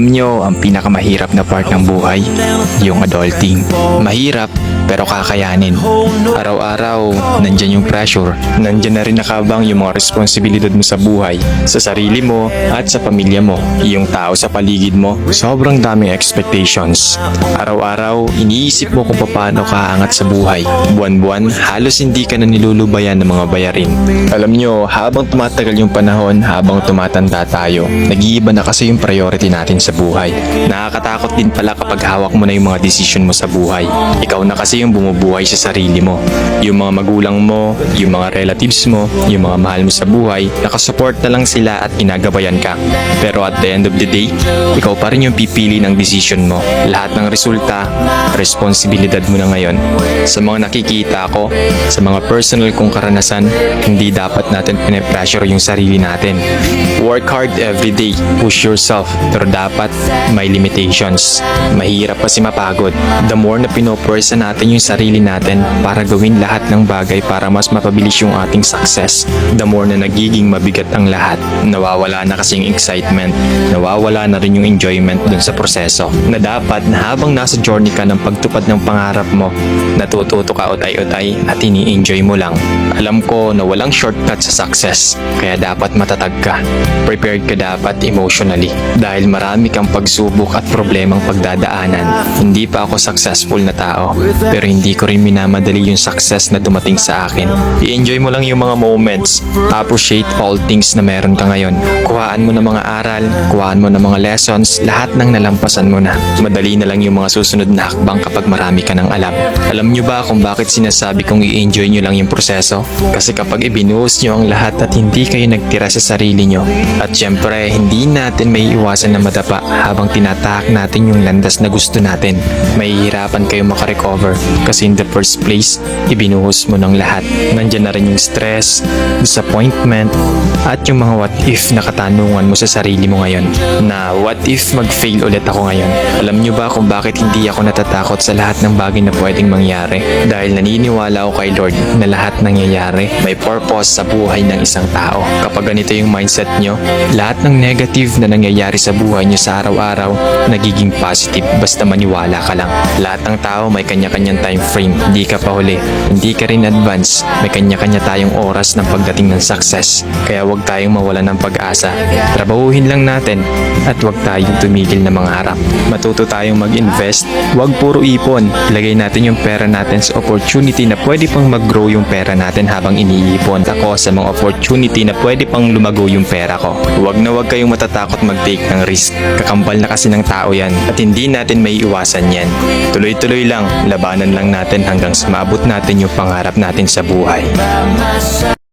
Alam nyo, ang pinakamahirap na part ng buhay, yung adulting. Mahirap, pero kakayanin. Araw-araw, nandyan yung pressure. Nandyan na rin nakabang yung mga responsibilidad mo sa buhay, sa sarili mo at sa pamilya mo. Yung tao sa paligid mo, sobrang daming expectations. Araw-araw, iniisip mo kung paano ka aangat sa buhay. Buwan-buwan, halos hindi ka na nilulubayan ng mga bayarin. Alam nyo, habang tumatagal yung panahon, habang tumatanda tayo, nag-iiba na kasi yung priority natin sa buhay. Nakakatakot din pala kapag hawak mo na yung mga decision mo sa buhay. Ikaw na kasi yung bumubuhay sa sarili mo. Yung mga magulang mo, yung mga relatives mo, yung mga mahal mo sa buhay, nakasupport na lang sila at ginagabayan ka. Pero at the end of the day, ikaw pa rin yung pipili ng decision mo. Lahat ng resulta, responsibilidad mo na ngayon. Sa mga nakikita ko, sa mga personal kong karanasan, hindi dapat natin pinipressure yung sarili natin. Work hard every day, push yourself, pero dapat may limitations. Mahirap kasi mapagod. The more na pinopwersa natin yung sarili natin para gawin lahat ng bagay para mas mapabilis yung ating success, the more na nagiging mabigat ang lahat. Nawawala na kasing excitement, nawawala na rin yung enjoyment dun sa proseso. Na dapat na habang nasa journey ka ng pagtupad ng pangarap mo, natututo ka utay-utay at ini-enjoy mo lang. Alam ko na walang shortcut sa success, kaya dapat matatag ka. Prepared ka dapat emotionally dahil marami kang pagsubok at problemang pagdadaanan. Hindi pa ako successful na tao, pero hindi ko rin minamadali yung success na dumating sa akin. I-enjoy mo lang yung mga moments. Appreciate all things na meron ka ngayon. Kuhaan mo ng mga aral, kuhaan mo ng mga lessons, lahat ng nalampasan mo na. Madali na lang yung mga susunod na hakbang kapag marami ka ng alam. Alam nyo ba kung bakit sinasabi kong i-enjoy nyo lang yung proseso? Kasi kapag ibinuhos nyo ang lahat at hindi kayo nagtira sa sarili nyo, at syempre hindi natin may iwasan na madapa habang tinatahak natin yung landas na gusto natin. Mahihirapan kayo makarecover kasi in the first place, ibinuhos mo ng lahat. Nandyan na rin yung stress, disappointment, at yung mga what if na katanungan mo sa sarili mo ngayon. Na what if mag-fail ulit ako ngayon? Alam nyo ba kung bakit hindi ako natatakot sa lahat ng bagay na pwedeng mangyari? Dahil naniniwala ako kay Lord na lahat nangyayari may purpose sa buhay ng isang tao. Kapag ganito yung mindset nyo, lahat ng negative na nangyayari sa buhay nyo sa araw-araw nagiging positive basta maniwala ka lang. Lahat ng tao may kanya-kanyang time frame. Hindi ka pa huli. Hindi ka rin advance. May kanya-kanya tayong oras ng pagdating ng success. Kaya huwag tayong mawala ng pag-asa. Trabahuhin lang natin at huwag tayong tumigil na mangarap. Matuto tayong mag-invest. Huwag puro ipon. Ilagay natin yung pera natin sa opportunity na pwede pang mag-grow yung pera natin habang iniipon. Ako sa mga opportunity na pwede pang lumago yung pera ko. Huwag na huwag kayong matatakot mag-take ng risk. Kakambal na kasi ng tao yan at hindi natin may iwasan yan. Tuloy-tuloy lang, labanan lang natin hanggang sa maabot natin yung pangarap natin sa buhay.